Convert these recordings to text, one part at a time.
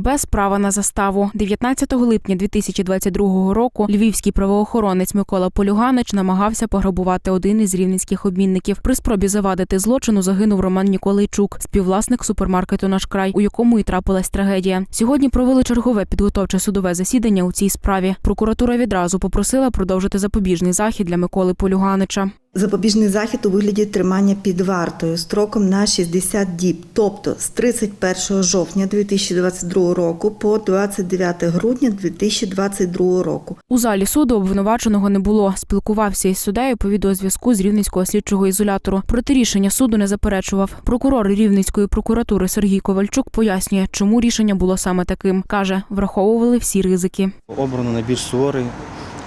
без права на заставу. 19 липня 2022 року львівський правоохоронець Микола Полюганич намагався пограбувати один із рівненських обмінників. При спробі завадити злочину загинув Роман Ніколайчук, співвласник супермаркету Наш край, у якому і трапилась трагедія. Сьогодні провели чергове підготовче судове засідання у цій справі. Прокуратура відразу попросила продовжити запобіжний захід для Миколи Полюганича. Запобіжний захід у вигляді тримання під вартою строком на 60 діб, тобто з 31 жовтня 2022 року по 29 грудня 2022 року. У залі суду обвинуваченого не було. Спілкувався із суддею по відеозв'язку з рівненського слідчого ізолятору. Проти рішення суду не заперечував. Прокурор рівненської прокуратури Сергій Ковальчук пояснює, чому рішення було саме таким. каже, враховували всі ризики. Обрано найбільш суворий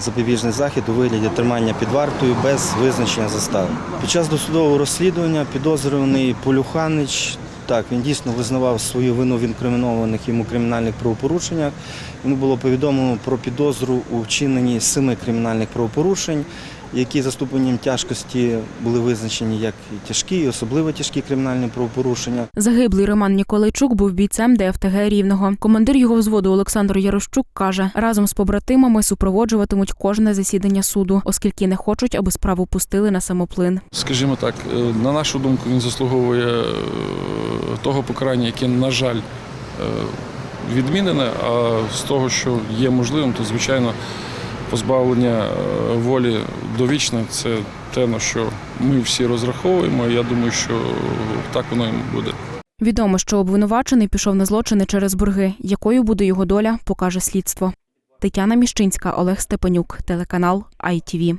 запобіжний захід у вигляді тримання під вартою без визначення застави. Під час досудового розслідування підозрюваний Полюханич. Так, він дійсно визнавав свою вину в інкримінованих йому кримінальних правопорушеннях. Йому було повідомлено про підозру у вчиненні семи кримінальних правопорушень, які за ступенем тяжкості були визначені як тяжкі, і особливо тяжкі кримінальні правопорушення. Загиблий Роман Ніколайчук був бійцем ДФТГ Рівного. Командир його взводу Олександр Ярощук каже, разом з побратимами супроводжуватимуть кожне засідання суду, оскільки не хочуть, аби справу пустили на самоплин. Скажімо так, е, на нашу думку, він заслуговує е, того покарання, яке, на жаль, е, відмінене. А з того, що є можливим, то звичайно позбавлення е, волі довічне це те, на що ми всі розраховуємо. Я думаю, що так воно і буде. Відомо, що обвинувачений пішов на злочини через борги. Якою буде його доля, покаже слідство. Тетяна Міщинська, Олег Степанюк, телеканал ITV.